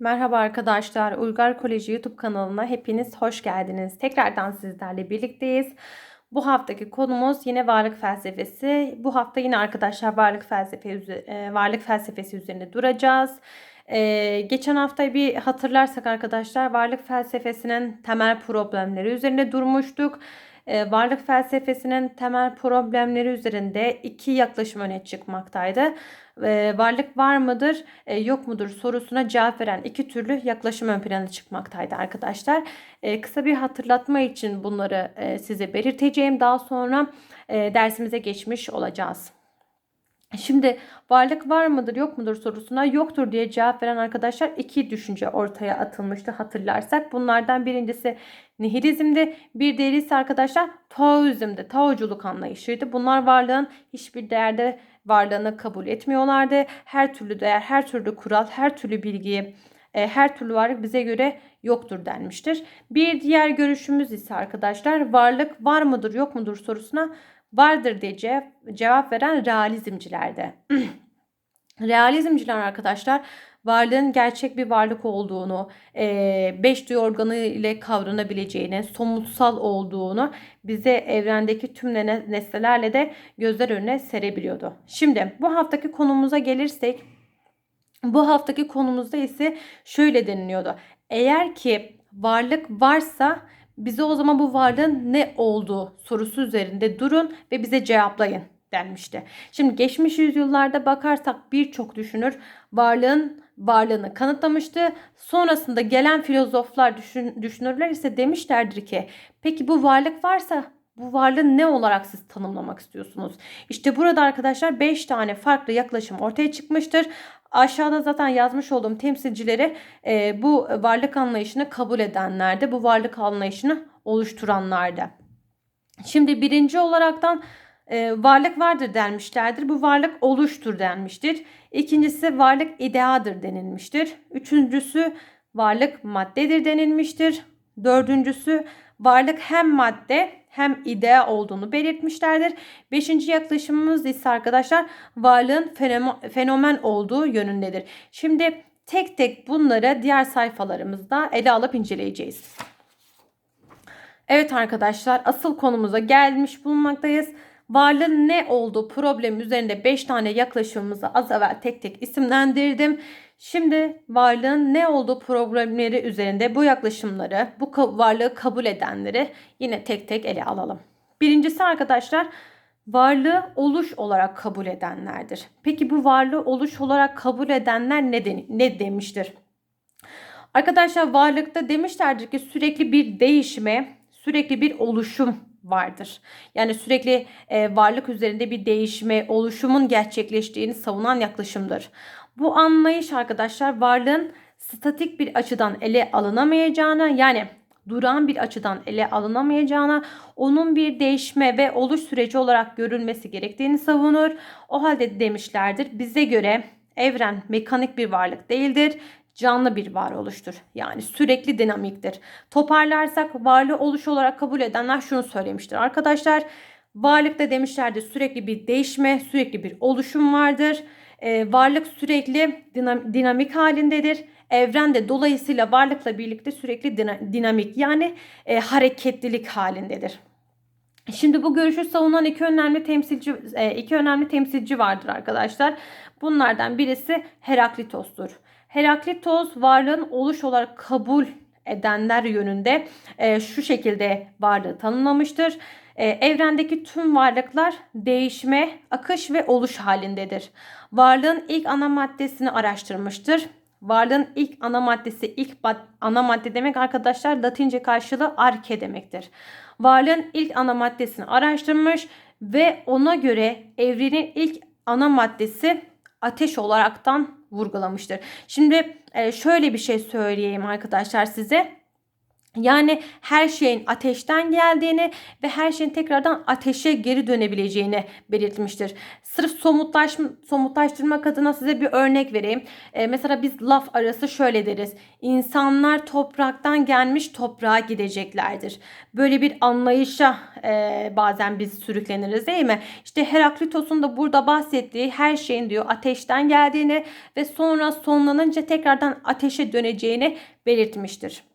Merhaba arkadaşlar. Uygar Koleji YouTube kanalına hepiniz hoş geldiniz. Tekrardan sizlerle birlikteyiz. Bu haftaki konumuz yine varlık felsefesi. Bu hafta yine arkadaşlar varlık felsefe e, varlık felsefesi üzerine duracağız. Ee, geçen hafta bir hatırlarsak arkadaşlar varlık felsefesinin temel problemleri üzerine durmuştuk. Ee, varlık felsefesinin temel problemleri üzerinde iki yaklaşım öne çıkmaktaydı varlık var mıdır yok mudur sorusuna cevap veren iki türlü yaklaşım ön plana çıkmaktaydı arkadaşlar. Kısa bir hatırlatma için bunları size belirteceğim. Daha sonra dersimize geçmiş olacağız. Şimdi varlık var mıdır yok mudur sorusuna yoktur diye cevap veren arkadaşlar iki düşünce ortaya atılmıştı hatırlarsak. Bunlardan birincisi nihilizmdi. Bir diğeri ise arkadaşlar Taoizm'di. Taoculuk anlayışıydı. Bunlar varlığın hiçbir değerde varlığını kabul etmiyorlardı. Her türlü değer, her türlü kural, her türlü bilgiyi, e, her türlü varlık bize göre yoktur denmiştir. Bir diğer görüşümüz ise arkadaşlar varlık var mıdır yok mudur sorusuna vardır diye cevap veren realizmcilerde. Realizmciler arkadaşlar varlığın gerçek bir varlık olduğunu, beş duyu organı ile kavranabileceğini, somutsal olduğunu bize evrendeki tüm nesnelerle de gözler önüne serebiliyordu. Şimdi bu haftaki konumuza gelirsek, bu haftaki konumuzda ise şöyle deniliyordu. Eğer ki varlık varsa bize o zaman bu varlığın ne olduğu sorusu üzerinde durun ve bize cevaplayın denmişti. Şimdi geçmiş yüzyıllarda bakarsak birçok düşünür varlığın varlığını kanıtlamıştı. Sonrasında gelen filozoflar, düşün, düşünürler ise demişlerdir ki peki bu varlık varsa bu varlığı ne olarak siz tanımlamak istiyorsunuz? İşte burada arkadaşlar 5 tane farklı yaklaşım ortaya çıkmıştır. Aşağıda zaten yazmış olduğum temsilcileri e, bu varlık anlayışını kabul edenlerde, bu varlık anlayışını oluşturanlarda. Şimdi birinci olaraktan e, varlık vardır denmişlerdir. Bu varlık oluştur denmiştir. İkincisi varlık ideadır denilmiştir. Üçüncüsü varlık maddedir denilmiştir. Dördüncüsü varlık hem madde hem idea olduğunu belirtmişlerdir. Beşinci yaklaşımımız ise arkadaşlar varlığın fenomen olduğu yönündedir. Şimdi tek tek bunları diğer sayfalarımızda ele alıp inceleyeceğiz. Evet arkadaşlar asıl konumuza gelmiş bulunmaktayız. Varlığın ne olduğu problem üzerinde 5 tane yaklaşımımızı az evvel tek tek isimlendirdim. Şimdi varlığın ne olduğu problemleri üzerinde bu yaklaşımları, bu varlığı kabul edenleri yine tek tek ele alalım. Birincisi arkadaşlar varlığı oluş olarak kabul edenlerdir. Peki bu varlığı oluş olarak kabul edenler ne, de, ne demiştir? Arkadaşlar varlıkta demişlerdir ki sürekli bir değişime, sürekli bir oluşum vardır. Yani sürekli e, varlık üzerinde bir değişme, oluşumun gerçekleştiğini savunan yaklaşımdır. Bu anlayış arkadaşlar varlığın statik bir açıdan ele alınamayacağına yani duran bir açıdan ele alınamayacağına, onun bir değişme ve oluş süreci olarak görülmesi gerektiğini savunur. O halde demişlerdir bize göre evren mekanik bir varlık değildir canlı bir varoluştur. Yani sürekli dinamiktir. Toparlarsak varlığı oluş olarak kabul edenler şunu söylemiştir. Arkadaşlar varlıkta demişlerdi sürekli bir değişme, sürekli bir oluşum vardır. Ee, varlık sürekli dinam dinamik halindedir. Evren de dolayısıyla varlıkla birlikte sürekli dinamik yani e, hareketlilik halindedir. Şimdi bu görüşü savunan iki önemli temsilci e, iki önemli temsilci vardır arkadaşlar. Bunlardan birisi Heraklitos'tur. Heraklitos varlığın oluş olarak kabul edenler yönünde e, şu şekilde varlığı tanımlamıştır. E, evrendeki tüm varlıklar değişme, akış ve oluş halindedir. Varlığın ilk ana maddesini araştırmıştır. Varlığın ilk ana maddesi, ilk ana madde demek arkadaşlar Latince karşılığı arke demektir. Varlığın ilk ana maddesini araştırmış ve ona göre evrenin ilk ana maddesi ateş olaraktan vurgulamıştır. Şimdi e, şöyle bir şey söyleyeyim arkadaşlar size. Yani her şeyin ateşten geldiğini ve her şeyin tekrardan ateşe geri dönebileceğini belirtmiştir. Sırf somutlaş, somutlaştırmak adına size bir örnek vereyim. Ee, mesela biz laf arası şöyle deriz. İnsanlar topraktan gelmiş toprağa gideceklerdir. Böyle bir anlayışa e, bazen biz sürükleniriz değil mi? İşte Heraklitos'un da burada bahsettiği her şeyin diyor ateşten geldiğini ve sonra sonlanınca tekrardan ateşe döneceğini belirtmiştir.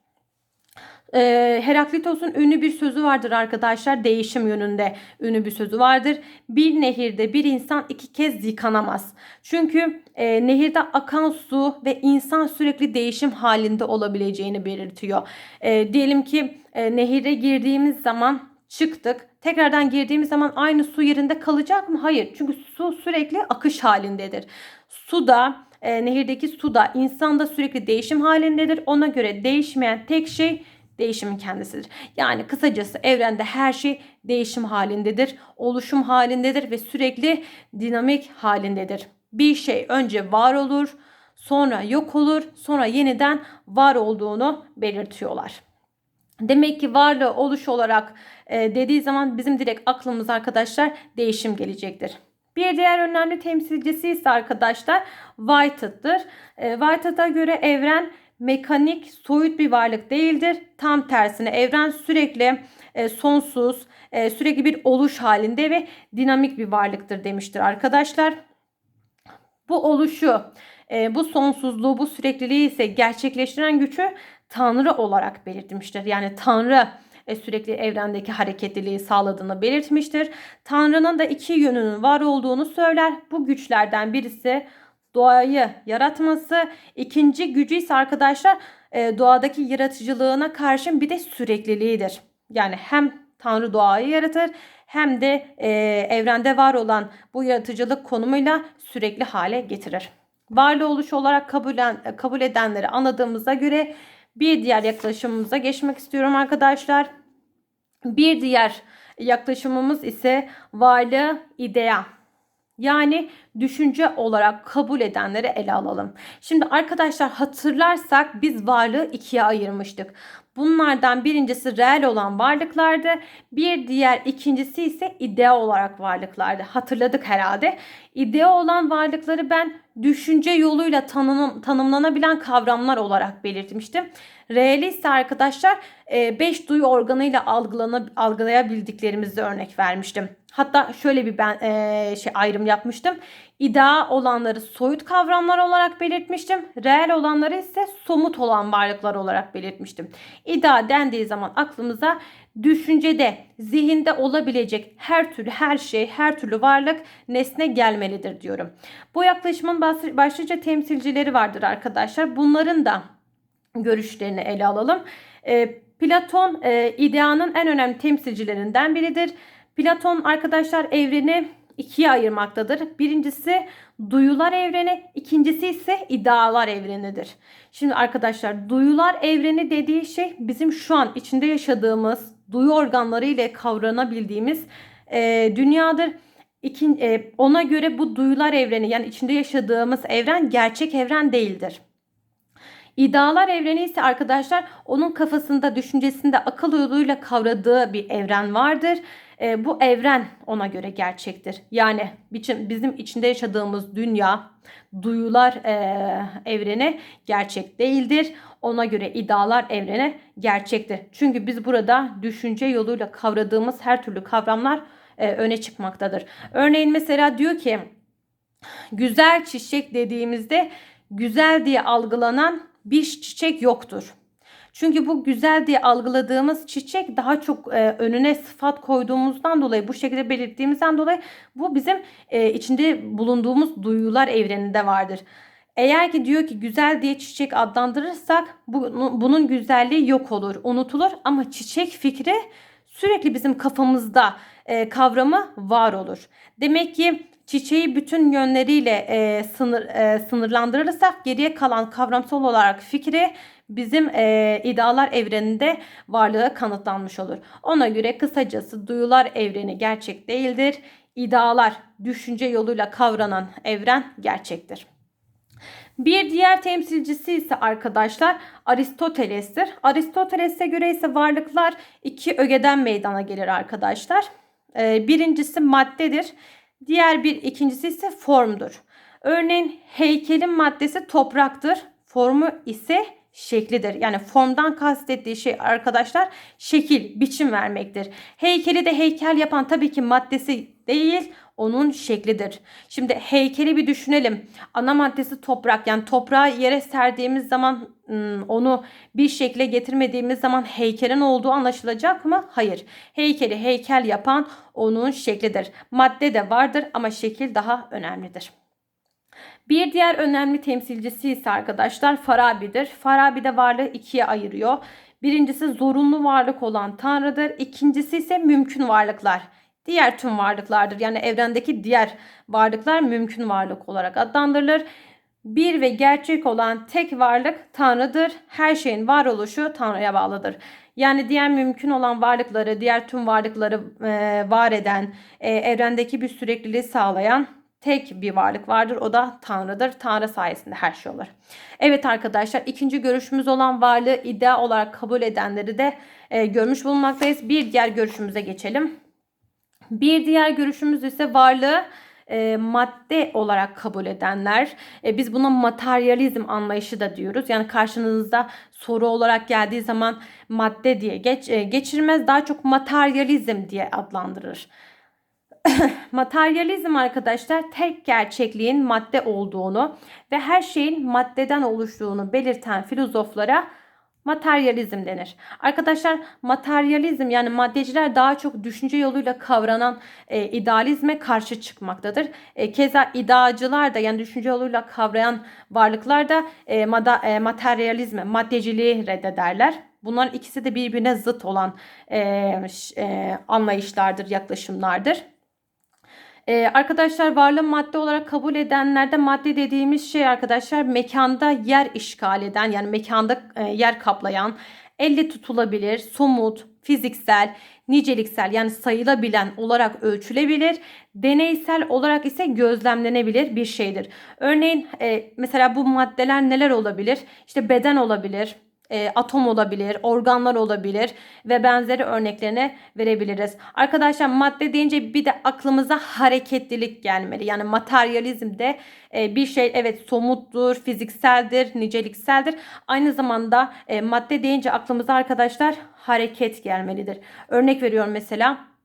Ee, Heraklitos'un ünlü bir sözü vardır arkadaşlar. Değişim yönünde ünlü bir sözü vardır. Bir nehirde bir insan iki kez yıkanamaz. Çünkü e, nehirde akan su ve insan sürekli değişim halinde olabileceğini belirtiyor. E, diyelim ki e, nehire girdiğimiz zaman çıktık. Tekrardan girdiğimiz zaman aynı su yerinde kalacak mı? Hayır. Çünkü su sürekli akış halindedir. Su da e, nehirdeki su da insan da sürekli değişim halindedir. Ona göre değişmeyen tek şey değişimin kendisidir. Yani kısacası evrende her şey değişim halindedir, oluşum halindedir ve sürekli dinamik halindedir. Bir şey önce var olur, sonra yok olur, sonra yeniden var olduğunu belirtiyorlar. Demek ki varlığı oluş olarak e, dediği zaman bizim direkt aklımız arkadaşlar değişim gelecektir. Bir diğer önemli temsilcisi ise arkadaşlar Whitehead'dır. E, Whitehead'a göre evren mekanik, soyut bir varlık değildir. Tam tersine evren sürekli e, sonsuz, e, sürekli bir oluş halinde ve dinamik bir varlıktır demiştir arkadaşlar. Bu oluşu, e, bu sonsuzluğu, bu sürekliliği ise gerçekleştiren gücü Tanrı olarak belirtmiştir. Yani Tanrı e, sürekli evrendeki hareketliliği sağladığını belirtmiştir. Tanrı'nın da iki yönünün var olduğunu söyler. Bu güçlerden birisi doğayı yaratması. İkinci gücü ise arkadaşlar e, doğadaki yaratıcılığına karşın bir de sürekliliğidir. Yani hem Tanrı doğayı yaratır hem de e, evrende var olan bu yaratıcılık konumuyla sürekli hale getirir. Varlığı oluş olarak kabul, kabul edenleri anladığımıza göre bir diğer yaklaşımımıza geçmek istiyorum arkadaşlar. Bir diğer yaklaşımımız ise varlığı idea yani düşünce olarak kabul edenleri ele alalım. Şimdi arkadaşlar hatırlarsak biz varlığı ikiye ayırmıştık. Bunlardan birincisi reel olan varlıklardı. Bir diğer ikincisi ise idea olarak varlıklardı. Hatırladık herhalde. İdea olan varlıkları ben düşünce yoluyla tanım, tanımlanabilen kavramlar olarak belirtmiştim. Reali ise arkadaşlar 5 e, duyu organıyla algılayabildiklerimizi örnek vermiştim. Hatta şöyle bir ben e, şey ayrım yapmıştım. İdea olanları soyut kavramlar olarak belirtmiştim. Reel olanları ise somut olan varlıklar olarak belirtmiştim. İdea dendiği zaman aklımıza düşüncede, zihinde olabilecek her türlü her şey, her türlü varlık nesne gelmelidir diyorum. Bu yaklaşımın başlıca temsilcileri vardır arkadaşlar. Bunların da görüşlerini ele alalım. E, Platon e, ideanın en önemli temsilcilerinden biridir. Platon arkadaşlar evreni ikiye ayırmaktadır. Birincisi duyular evreni, ikincisi ise idealar evrenidir. Şimdi arkadaşlar duyular evreni dediği şey bizim şu an içinde yaşadığımız duyu organları ile kavranabildiğimiz e, dünyadır. İkin, e, ona göre bu duyular evreni yani içinde yaşadığımız evren gerçek evren değildir. İdealar evreni ise arkadaşlar onun kafasında, düşüncesinde akıl yoluyla kavradığı bir evren vardır. E, bu evren ona göre gerçektir. Yani bizim içinde yaşadığımız dünya, duyular e, evreni gerçek değildir. Ona göre idealar evreni gerçektir. Çünkü biz burada düşünce yoluyla kavradığımız her türlü kavramlar e, öne çıkmaktadır. Örneğin mesela diyor ki güzel çiçek dediğimizde güzel diye algılanan bir çiçek yoktur. Çünkü bu güzel diye algıladığımız çiçek daha çok e, önüne sıfat koyduğumuzdan dolayı bu şekilde belirttiğimizden dolayı bu bizim e, içinde bulunduğumuz duyular evreninde vardır. Eğer ki diyor ki güzel diye çiçek adlandırırsak bu, bunun güzelliği yok olur, unutulur ama çiçek fikri sürekli bizim kafamızda e, kavramı var olur. Demek ki çiçeği bütün yönleriyle e, sınır e, sınırlandırırsak geriye kalan kavramsal olarak fikri bizim e, idealar evreninde varlığı kanıtlanmış olur. Ona göre kısacası duyular evreni gerçek değildir. İdealar düşünce yoluyla kavranan evren gerçektir. Bir diğer temsilcisi ise arkadaşlar Aristoteles'tir. Aristoteles'e göre ise varlıklar iki ögeden meydana gelir arkadaşlar. Birincisi maddedir. Diğer bir ikincisi ise formdur. Örneğin heykelin maddesi topraktır. Formu ise şeklidir. Yani formdan kastettiği şey arkadaşlar şekil, biçim vermektir. Heykeli de heykel yapan tabii ki maddesi değil, onun şeklidir. Şimdi heykeli bir düşünelim. Ana maddesi toprak. Yani toprağı yere serdiğimiz zaman onu bir şekle getirmediğimiz zaman heykelin olduğu anlaşılacak mı? Hayır. Heykeli heykel yapan onun şeklidir. Madde de vardır ama şekil daha önemlidir. Bir diğer önemli temsilcisi ise arkadaşlar Farabi'dir. Farabi de varlığı ikiye ayırıyor. Birincisi zorunlu varlık olan Tanrı'dır. İkincisi ise mümkün varlıklar. Diğer tüm varlıklardır. Yani evrendeki diğer varlıklar mümkün varlık olarak adlandırılır. Bir ve gerçek olan tek varlık Tanrı'dır. Her şeyin varoluşu Tanrı'ya bağlıdır. Yani diğer mümkün olan varlıkları, diğer tüm varlıkları e, var eden, e, evrendeki bir sürekliliği sağlayan tek bir varlık vardır. O da Tanrı'dır. Tanrı sayesinde her şey olur. Evet arkadaşlar ikinci görüşümüz olan varlığı iddia olarak kabul edenleri de e, görmüş bulunmaktayız. Bir diğer görüşümüze geçelim. Bir diğer görüşümüz ise varlığı e, madde olarak kabul edenler. E, biz buna materyalizm anlayışı da diyoruz. Yani karşınızda soru olarak geldiği zaman madde diye geç, e, geçirmez daha çok materyalizm diye adlandırır. Materyalizm arkadaşlar tek gerçekliğin madde olduğunu ve her şeyin maddeden oluştuğunu belirten filozoflara materyalizm denir. Arkadaşlar materyalizm yani maddeciler daha çok düşünce yoluyla kavranan e, idealizme karşı çıkmaktadır. E, keza iddiacılar da yani düşünce yoluyla kavrayan varlıklar da e, mada, e, materyalizme, maddeciliği reddederler. Bunların ikisi de birbirine zıt olan e, e, anlayışlardır, yaklaşımlardır. Ee, arkadaşlar varlığı madde olarak kabul edenlerde madde dediğimiz şey arkadaşlar mekanda yer işgal eden yani mekanda e, yer kaplayan, elle tutulabilir, somut, fiziksel, niceliksel yani sayılabilen olarak ölçülebilir. Deneysel olarak ise gözlemlenebilir bir şeydir. Örneğin e, mesela bu maddeler neler olabilir? İşte beden olabilir, e, atom olabilir, organlar olabilir ve benzeri örneklerini verebiliriz. Arkadaşlar madde deyince bir de aklımıza hareketlilik gelmeli. Yani materyalizmde e, bir şey evet somuttur, fizikseldir, nicelikseldir. Aynı zamanda e, madde deyince aklımıza arkadaşlar hareket gelmelidir. Örnek veriyorum mesela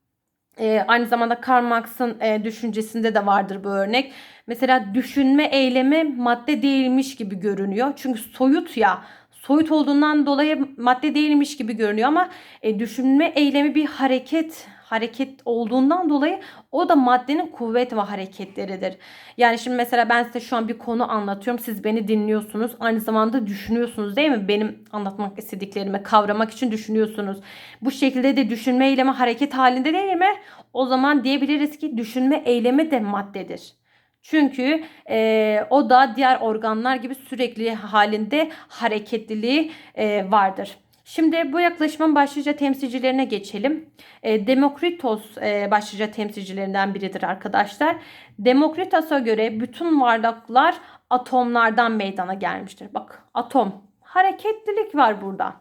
e, aynı zamanda Karl Marx'ın e, düşüncesinde de vardır bu örnek. Mesela düşünme eylemi madde değilmiş gibi görünüyor. Çünkü soyut ya soyut olduğundan dolayı madde değilmiş gibi görünüyor ama e, düşünme eylemi bir hareket hareket olduğundan dolayı o da maddenin kuvvet ve hareketleridir. Yani şimdi mesela ben size şu an bir konu anlatıyorum. Siz beni dinliyorsunuz. Aynı zamanda düşünüyorsunuz değil mi? Benim anlatmak istediklerimi kavramak için düşünüyorsunuz. Bu şekilde de düşünme eylemi hareket halinde değil mi? O zaman diyebiliriz ki düşünme eylemi de maddedir. Çünkü e, o da diğer organlar gibi sürekli halinde hareketliliği e, vardır. Şimdi bu yaklaşımın başlıca temsilcilerine geçelim. E, Demokritos e, başlıca temsilcilerinden biridir arkadaşlar. Demokritos'a göre bütün varlıklar atomlardan meydana gelmiştir. Bak atom hareketlilik var burada.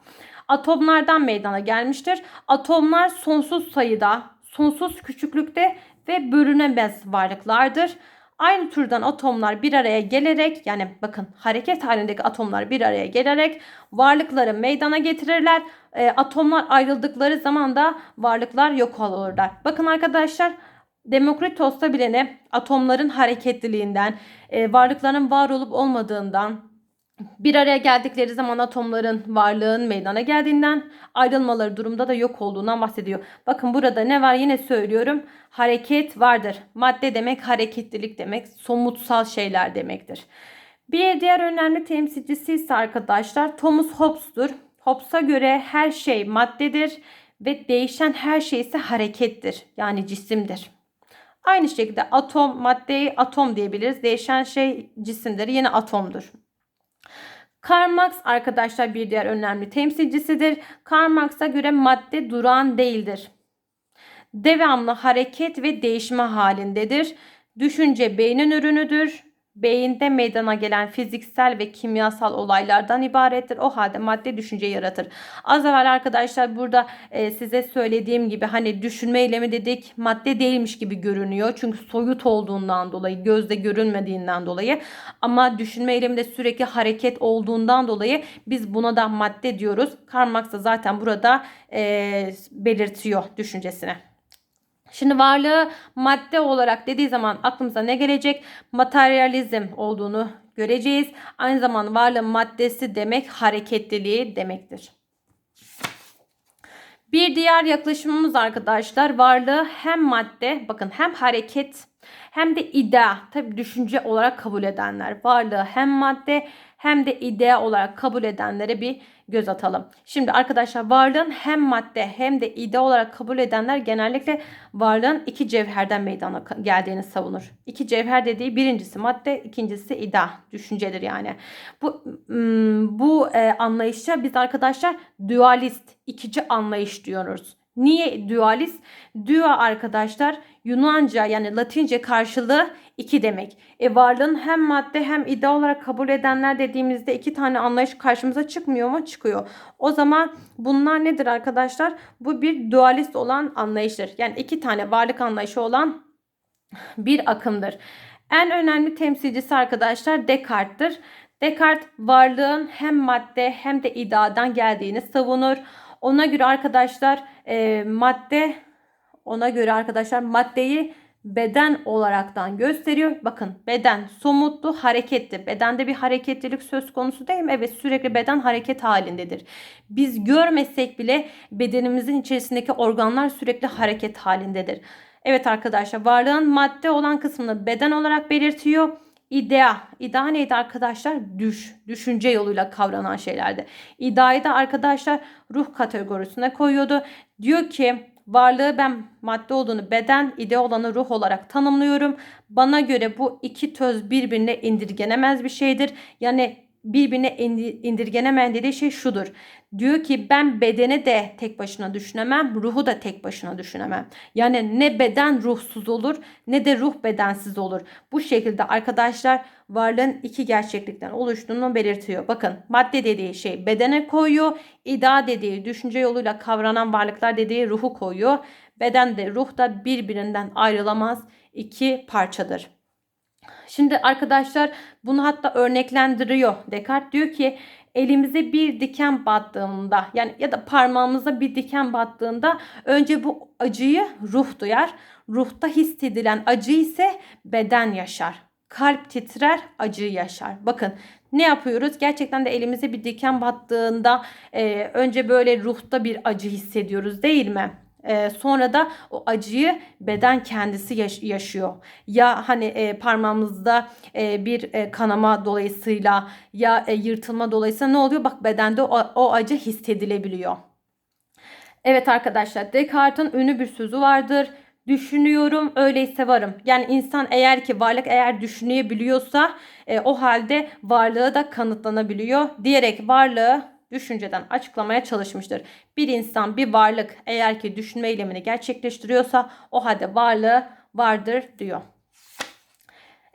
Atomlardan meydana gelmiştir. Atomlar sonsuz sayıda, sonsuz küçüklükte ve bölünemez varlıklardır. Aynı türden atomlar bir araya gelerek yani bakın hareket halindeki atomlar bir araya gelerek varlıkları meydana getirirler. E, atomlar ayrıldıkları zaman da varlıklar yok olurlar. Bakın arkadaşlar Demokritos'ta bile ne atomların hareketliliğinden, e, varlıkların var olup olmadığından, bir araya geldikleri zaman atomların varlığın meydana geldiğinden ayrılmaları durumda da yok olduğundan bahsediyor. Bakın burada ne var yine söylüyorum. Hareket vardır. Madde demek hareketlilik demek. Somutsal şeyler demektir. Bir diğer önemli temsilcisi ise arkadaşlar Thomas Hobbes'tur. Hobbes'a göre her şey maddedir ve değişen her şey ise harekettir. Yani cisimdir. Aynı şekilde atom maddeyi atom diyebiliriz. Değişen şey cisimdir. Yine atomdur. Karl Marx arkadaşlar bir diğer önemli temsilcisidir. Karl Marx'a göre madde duran değildir. Devamlı hareket ve değişme halindedir. Düşünce beynin ürünüdür. Beyinde meydana gelen fiziksel ve kimyasal olaylardan ibarettir. O halde madde düşünce yaratır. Az evvel arkadaşlar burada e, size söylediğim gibi hani düşünme eylemi dedik madde değilmiş gibi görünüyor. Çünkü soyut olduğundan dolayı gözde görünmediğinden dolayı ama düşünme eyleminde sürekli hareket olduğundan dolayı biz buna da madde diyoruz. Karl zaten burada e, belirtiyor düşüncesini. Şimdi varlığı madde olarak dediği zaman aklımıza ne gelecek? Materyalizm olduğunu göreceğiz. Aynı zamanda varlığın maddesi demek hareketliliği demektir. Bir diğer yaklaşımımız arkadaşlar varlığı hem madde bakın hem hareket hem de idea tabi düşünce olarak kabul edenler varlığı hem madde hem de idea olarak kabul edenlere bir göz atalım. Şimdi arkadaşlar varlığın hem madde hem de idea olarak kabul edenler genellikle varlığın iki cevherden meydana geldiğini savunur. İki cevher dediği birincisi madde, ikincisi idea, düşüncedir yani. Bu bu e, anlayışa biz arkadaşlar dualist, ikici anlayış diyoruz. Niye dualist? Dua arkadaşlar Yunanca yani Latince karşılığı iki demek. E varlığın hem madde hem iddia olarak kabul edenler dediğimizde iki tane anlayış karşımıza çıkmıyor mu? Çıkıyor. O zaman bunlar nedir arkadaşlar? Bu bir dualist olan anlayıştır. Yani iki tane varlık anlayışı olan bir akımdır. En önemli temsilcisi arkadaşlar Descartes'tir. Descartes varlığın hem madde hem de iddiadan geldiğini savunur. Ona göre arkadaşlar e, madde ona göre arkadaşlar maddeyi beden olaraktan gösteriyor. Bakın beden somutlu hareketli. Bedende bir hareketlilik söz konusu değil mi? Evet sürekli beden hareket halindedir. Biz görmesek bile bedenimizin içerisindeki organlar sürekli hareket halindedir. Evet arkadaşlar varlığın madde olan kısmını beden olarak belirtiyor. İdea. İdea neydi arkadaşlar? Düş. Düşünce yoluyla kavranan şeylerdi. İdeayı da arkadaşlar ruh kategorisine koyuyordu. Diyor ki varlığı ben madde olduğunu beden, ide olanı ruh olarak tanımlıyorum. Bana göre bu iki töz birbirine indirgenemez bir şeydir. Yani birbirine indirgenemeyen dediği şey şudur. Diyor ki ben bedeni de tek başına düşünemem, ruhu da tek başına düşünemem. Yani ne beden ruhsuz olur ne de ruh bedensiz olur. Bu şekilde arkadaşlar varlığın iki gerçeklikten oluştuğunu belirtiyor. Bakın madde dediği şey bedene koyuyor, ida dediği düşünce yoluyla kavranan varlıklar dediği ruhu koyuyor. Beden de ruh da birbirinden ayrılamaz iki parçadır. Şimdi arkadaşlar bunu hatta örneklendiriyor. Descartes diyor ki elimize bir diken battığında yani ya da parmağımıza bir diken battığında önce bu acıyı ruh duyar. Ruhta hissedilen acı ise beden yaşar. Kalp titrer, acıyı yaşar. Bakın ne yapıyoruz? Gerçekten de elimize bir diken battığında e, önce böyle ruhta bir acı hissediyoruz değil mi? E, sonra da o acıyı beden kendisi yaş- yaşıyor. Ya hani e, parmağımızda e, bir e, kanama dolayısıyla ya e, yırtılma dolayısıyla ne oluyor? Bak bedende o, o acı hissedilebiliyor. Evet arkadaşlar Descartes'in ünlü bir sözü vardır. Düşünüyorum öyleyse varım. Yani insan eğer ki varlık eğer düşünebiliyorsa e, o halde varlığı da kanıtlanabiliyor diyerek varlığı düşünceden açıklamaya çalışmıştır. Bir insan, bir varlık eğer ki düşünme eylemini gerçekleştiriyorsa o halde varlığı vardır diyor.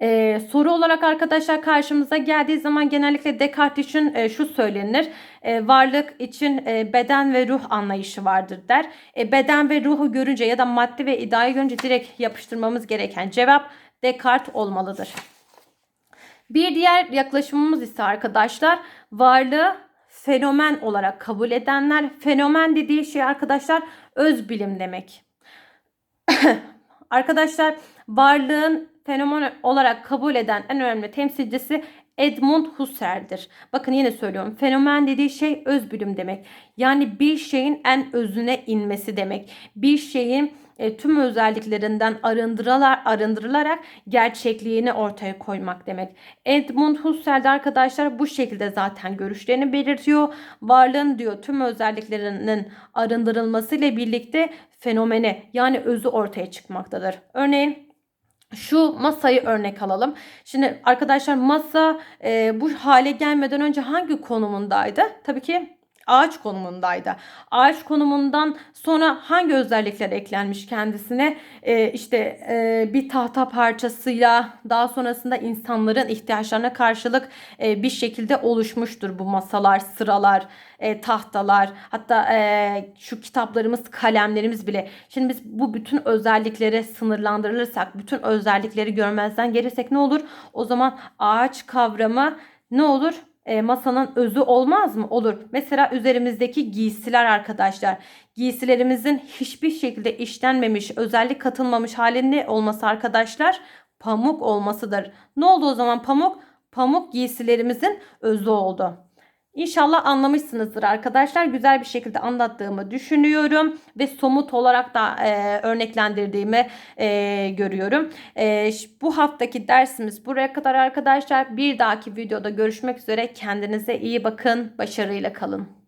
Ee, soru olarak arkadaşlar karşımıza geldiği zaman genellikle Descartes için e, şu söylenir. E, varlık için e, beden ve ruh anlayışı vardır der. E, beden ve ruhu görünce ya da madde ve iddiayı görünce direkt yapıştırmamız gereken cevap Descartes olmalıdır. Bir diğer yaklaşımımız ise arkadaşlar varlığı fenomen olarak kabul edenler. Fenomen dediği şey arkadaşlar öz bilim demek. arkadaşlar varlığın fenomen olarak kabul eden en önemli temsilcisi Edmund Husserl'dir. Bakın yine söylüyorum. Fenomen dediği şey öz bilim demek. Yani bir şeyin en özüne inmesi demek. Bir şeyin e, tüm özelliklerinden arındırılar, arındırılarak gerçekliğini ortaya koymak demek. Edmund Husserl de arkadaşlar bu şekilde zaten görüşlerini belirtiyor. Varlığın diyor tüm özelliklerinin arındırılması ile birlikte fenomeni yani özü ortaya çıkmaktadır. Örneğin şu masayı örnek alalım. Şimdi arkadaşlar masa e, bu hale gelmeden önce hangi konumundaydı? Tabii ki ağaç konumundaydı. Ağaç konumundan sonra hangi özellikler eklenmiş kendisine? Ee, işte e, bir tahta parçasıyla daha sonrasında insanların ihtiyaçlarına karşılık e, bir şekilde oluşmuştur bu masalar, sıralar, e, tahtalar, hatta e, şu kitaplarımız, kalemlerimiz bile. Şimdi biz bu bütün özelliklere sınırlandırılırsak, bütün özellikleri görmezden gelirsek ne olur? O zaman ağaç kavramı ne olur? E, masanın özü olmaz mı? Olur. Mesela üzerimizdeki giysiler arkadaşlar. Giysilerimizin hiçbir şekilde işlenmemiş, özellik katılmamış halinde olması arkadaşlar pamuk olmasıdır. Ne oldu o zaman pamuk? Pamuk giysilerimizin özü oldu. İnşallah anlamışsınızdır arkadaşlar. Güzel bir şekilde anlattığımı düşünüyorum ve somut olarak da e, örneklendirdiğimi e, görüyorum. E, bu haftaki dersimiz buraya kadar arkadaşlar. Bir dahaki videoda görüşmek üzere. Kendinize iyi bakın. Başarıyla kalın.